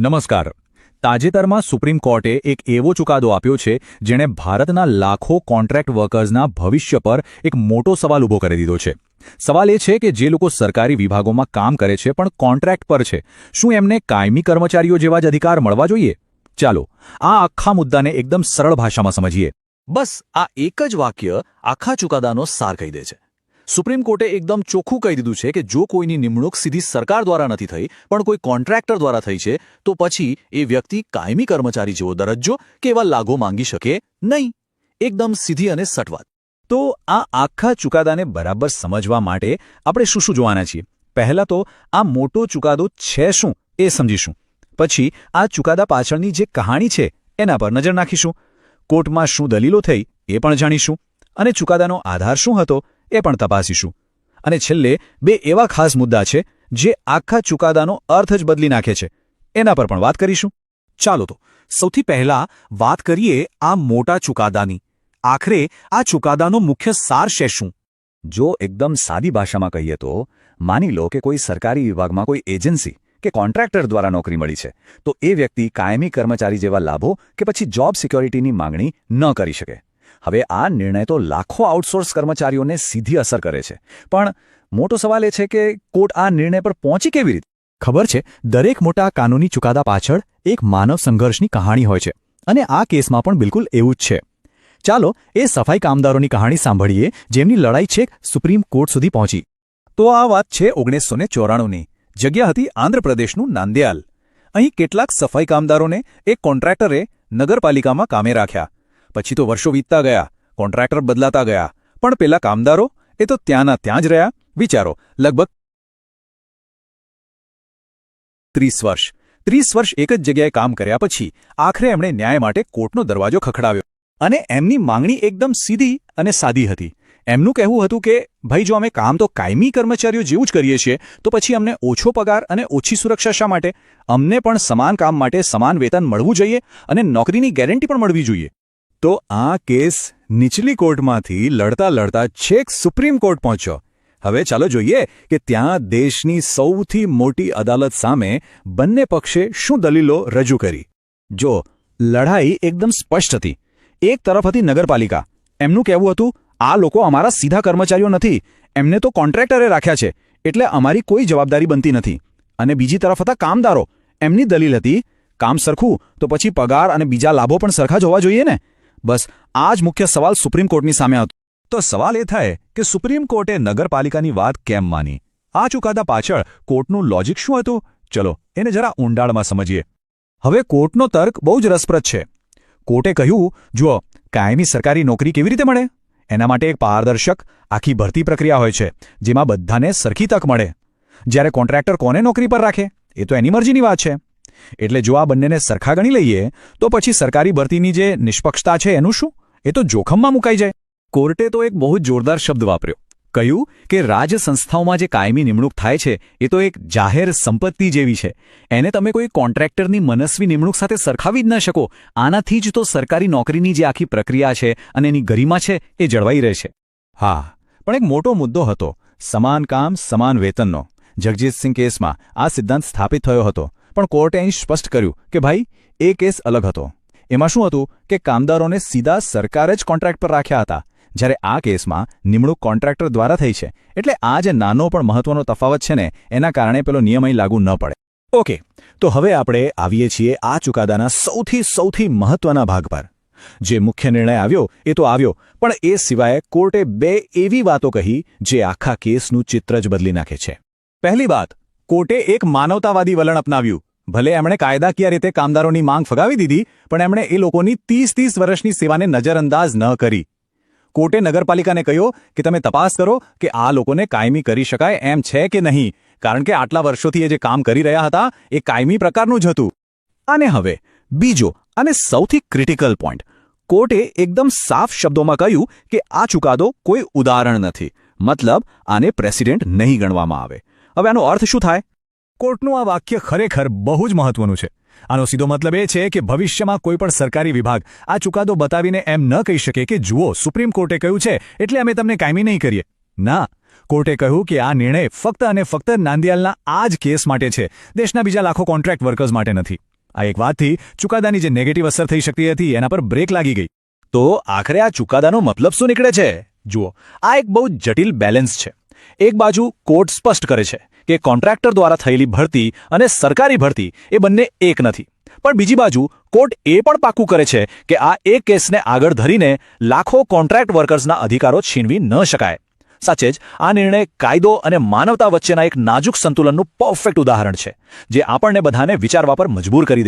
નમસ્કાર. તાજેતરમાં સુપ્રીમ કોર્ટે એક એવો ચુકાદો આપ્યો છે, જેણે ભારતના લાખો કોન્ટ્રાક્ટ વર્કર્સના ભવિષ્ય પર એક મોટો સવાલ ઊભો કરી દીધો છે. સવાલ એ છે કે જે લોકો સરકારી વિભાગોમાં કામ કરે છે, પણ કોન્ટ્રાક્ટ પર છે. શું એમને કાયમી કર્મચારીઓ જેવા જ અધિકાર મળવા જોઈએ? ચાલો, આ આખા મુદ્દાને એકદમ સરળ ભાષામાં સમજીએ. બસ, આ એક જ વાક્ય આખા ચુકાદાનો સાર કહી દે છે. સુપ્રીમ કોર્ટે એકદમ ચોખ્ખું કહી દીધું છે કે જો કોઈની નિમણૂક સીધી સરકાર દ્વારા નથી થઈ, પણ કોઈ કોન્ટ્રાક્ટર દ્વારા થઈ છે, તો પછી એ વ્યક્તિ કાયમી કર્મચારી જેવો દરજ્જો કે એવા લાગો માંગી શકે નહીં. એકદમ સીધી અને સટવાત. તો આ આખા ચુકાદાને બરાબર સમજવા માટે આપણે શું શું જોવાના છીએ? પહેલા તો આ મોટો ચુકાદો છે શું એ સમજીશું. પછી આ ચુકાદા પાછળની જે કહાણી છે એના પર નજર નાખીશું. કોર્ટમાં શું દલીલો થઈ એ પણ જાણીશું. અને ચુકાદાનો આધાર શું હતો એ પણ તપાસીશું. અને છેલ્લે બે એવા ખાસ મુદ્દા છે, જે આખા ચુકાદાનો અર્થ જ બદલી નાખે છે. એના પર પણ વાત કરીશું. ચાલો તો, સૌથી પહેલા વાત કરીએ આ મોટા ચુકાદાની. આખરે આ ચુકાદાનો મુખ્ય સાર છે શું? જો એકદમ સાદી ભાષામાં કહીએ તો, માની લો કે કોઈ સરકારી વિભાગમાં કોઈ એજન્સી કે કોન્ટ્રાક્ટર દ્વારા નોકરી મળી છે, તો એ વ્યક્તિ કાયમી કર્મચારી જેવા લાભો કે પછી જોબ સિક્યોરિટીની માંગણી ન કરી શકે. હવે આ નિર્ણય તો લાખો આઉટસોર્સ કર્મચારીઓને સીધી અસર કરે છે. પણ મોટો સવાલ એ છે કે કોર્ટ આ નિર્ણય પર પહોંચી કેવી રીતે? ખબર છે, દરેક મોટા કાનૂની ચુકાદા પાછળ એક માનવ સંઘર્ષની કહાણી હોય છે અને આ કેસમાં પણ બિલકુલ એવું જ છે. ચાલો એ સફાઈ કામદારોની કહાણી સાંભળીએ, જેમની લડાઈ છેક સુપ્રીમ કોર્ટ સુધી પહોંચી. તો આ વાત છે ઓગણીસો ને ચોરાણુંની. જગ્યા હતી આંધ્રપ્રદેશનું નાંદિયાલ. અહીં કેટલાક સફાઈ કામદારોને એક કોન્ટ્રાક્ટરે નગરપાલિકામાં કામે રાખ્યા. પછી તો વર્ષો વીતતા ગયા, કોન્ટ્રાક્ટર બદલાતા ગયા. પણ પેલા કામદારો એ તો ત્યાંના ત્યાં જ રહ્યા. વિચારો, લગભગ ત્રીસ વર્ષ. ત્રીસ વર્ષ એક જ જગ્યાએ કામ કર્યા પછી આખરે એમણે ન્યાય માટે કોર્ટનો દરવાજો ખખડાવ્યો. અને એમની માંગણી એકદમ સીધી અને સાદી હતી. એમનું કહેવું હતું કે, ભાઈ, જો અમે કામ તો કાયમી કર્મચારીઓ જેવું જ કરીએ છીએ, તો પછી અમને ઓછો પગાર અને ઓછી સુરક્ષા શા માટે? અમને પણ સમાન કામ માટે સમાન વેતન મળવું જોઈએ અને નોકરીની ગેરંટી પણ મળવી જોઈએ. તો આ કેસ નીચલી કોર્ટમાંથી લડતા લડતા છેક સુપ્રીમ કોર્ટ પહોંચ્યો. હવે ચાલો જોઈએ કે ત્યાં દેશની સૌથી મોટી અદાલત સામે બંને પક્ષે શું દલીલો રજૂ કરી. જો, લડાઈ એકદમ સ્પષ્ટ હતી. એક તરફ હતી નગરપાલિકા. એમનું કહેવું હતું, આ લોકો અમારા સીધા કર્મચારીઓ નથી. એમને તો કોન્ટ્રાક્ટરે રાખ્યા છે. એટલે અમારી કોઈ જવાબદારી બનતી નથી. અને બીજી તરફ હતા કામદારો. એમની દલીલ હતી, કામ સરખું, તો પછી પગાર અને બીજા લાભો પણ સરખા જ હોવા જોઈએ ને? બસ, આ જ મુખ્ય સવાલ સુપ્રીમ કોર્ટની સામે હતો તો સવાલ એ થાય કે સુપ્રીમ કોર્ટે નગરપાલિકાની વાત કેમ માની? આ ચુકાદા પાછળ કોર્ટનું લોજિક શું હતું? ચલો, એને જરા ઊંડાણમાં સમજીએ. હવે કોર્ટનો તર્ક બહુ જ રસપ્રદ છે. કોર્ટે કહ્યું, જુઓ, કાયમી સરકારી નોકરી કેવી રીતે મળે? એના માટે એક પારદર્શક, આખી ભરતી પ્રક્રિયા હોય છે, જેમાં બધાને સરખી તક મળે. જ્યારે કોન્ટ્રાક્ટર કોને નોકરી પર રાખે? એ તો એની મરજીની વાત છે. એટલે જો આ બંનેને સરખા ગણી લઈએ, તો પછી સરકારી ભરતીની જે નિષ્પક્ષતા છે એનું શું? એ તો જોખમમાં મુકાઈ જાય. કોર્ટે તો એક બહુ જોરદાર શબ્દ વાપર્યો. કહ્યું કે રાજ સંસ્થાઓમાં જે કાયમી નિમણૂક થાય છે, એ તો એક જાહેર સંપત્તિ જેવી છે. એને તમે કોઈ કોન્ટ્રાક્ટરની મનસ્વી નિમણૂક સાથે સરખાવી જ ન શકો. આનાથી જ તો સરકારી નોકરીની જે આખી પ્રક્રિયા છે અને એની ગરિમા છે, એ જળવાઈ રહે છે હા, પણ એક મોટો મુદ્દો હતો. સમાન કામ, સમાન વેતનનો. જગજીતસિંહ કેસમાં આ સિદ્ધાંત સ્થાપિત થયો હતો. પણ કોર્ટે અહીં સ્પષ્ટ કર્યું કે ભાઈ, એ કેસ અલગ હતો. એમાં શું હતું કે કામદારોને સીધા સરકારે જ કોન્ટ્રાક્ટ પર રાખ્યા હતા. જ્યારે આ કેસમાં નિમણૂક કોન્ટ્રાક્ટર દ્વારા થઈ છે. એટલે આ જે નાનો પણ મહત્વનો તફાવત છે ને, એના કારણે પેલો નિયમ અહીં લાગુ ન પડે. ઓકે, તો હવે આપણે આવીએ છીએ આ ચુકાદાના સૌથી સૌથી મહત્વના ભાગ પર. જે મુખ્ય નિર્ણય આવ્યો એ તો આવ્યો, પણ એ સિવાય કોર્ટે બે એવી વાતો કહી જે આખા કેસનું ચિત્ર જ બદલી નાખે છે. પહેલી વાત કોર્ટે એક માનવતાવાદી વલણ અપનાવ્યું. ભલે એમણે કાયદાકીય રીતે કામદારોની માંગ ફગાવી દીધી, પણ એમણે એ લોકોની ત્રીસ ત્રીસ વર્ષની સેવાને નજરઅંદાજ ન કરી. કોર્ટે નગરપાલિકાને કહ્યું કે તમે તપાસ કરો કે આ લોકોને કાયમી કરી શકાય એમ છે કે નહીં, કારણ કે આટલા વર્ષોથી એ જે કામ કરી રહ્યા હતા, એ કાયમી પ્રકારનું જ હતું. અને હવે, બીજો અને સૌથી ક્રિટિકલ પોઈન્ટ કોર્ટે એકદમ સાફ શબ્દોમાં કહ્યું કે આ ચુકાદો કોઈ ઉદાહરણ નથી. મતલબ, આને પ્રેસિડેન્ટ નહીં ગણવામાં આવે. હવે આનો અર્થ શું થાય? કોર્ટનું આ વાક્ય ખરેખર બહુ જ મહત્વનું છે. આનો સીધો મતલબ એ છે કે ભવિષ્યમાં કોઈ પણ સરકારી વિભાગ આ ચુકાદો બતાવીને એમ ન કહી શકે કે, જુઓ, સુપ્રીમ કોર્ટે કહ્યું છે, એટલે અમે તમને કાયમી નહીં કરીએ. ના, કોર્ટે કહ્યું કે આ નિર્ણય ફક્ત અને ફક્ત નાંદિયાલના આ જ કેસ માટે છે, દેશના બીજા લાખો કોન્ટ્રાક્ટ વર્કર્સ માટે નથી. આ એક વાતથી ચુકાદાની જે નેગેટિવ અસર થઈ શકતી હતી, એના પર બ્રેક લાગી ગઈ. તો આખરે આ ચુકાદાનો મતલબ શું નીકળે છે? જુઓ, આ એક બહુ જટિલ બેલેન્સ છે. એક બાજુ કોર્ટ સ્પષ્ટ કરે છે કે કોન્ટ્રાક્ટર દ્વારા થયેલી ભરતી અને સરકારી ભરતી એ બંને એક નથી. પણ બીજી બાજુ, કોર્ટ એ પણ પાક્કું કરે છે કે આ એક કેસને આગળ ધરીને લાખો કોન્ટ્રાક્ટ વર્કર્સના અધિકારો છીનવી ન શકાય. સાચે જ, આ નિર્ણય કાયદો અને માનવતા વચ્ચેના એક નાજુક સંતુલનનું પરફેક્ટ ઉદાહરણ છે, જે આપણને બધાને વિચારવા પર મજબૂર કરી દે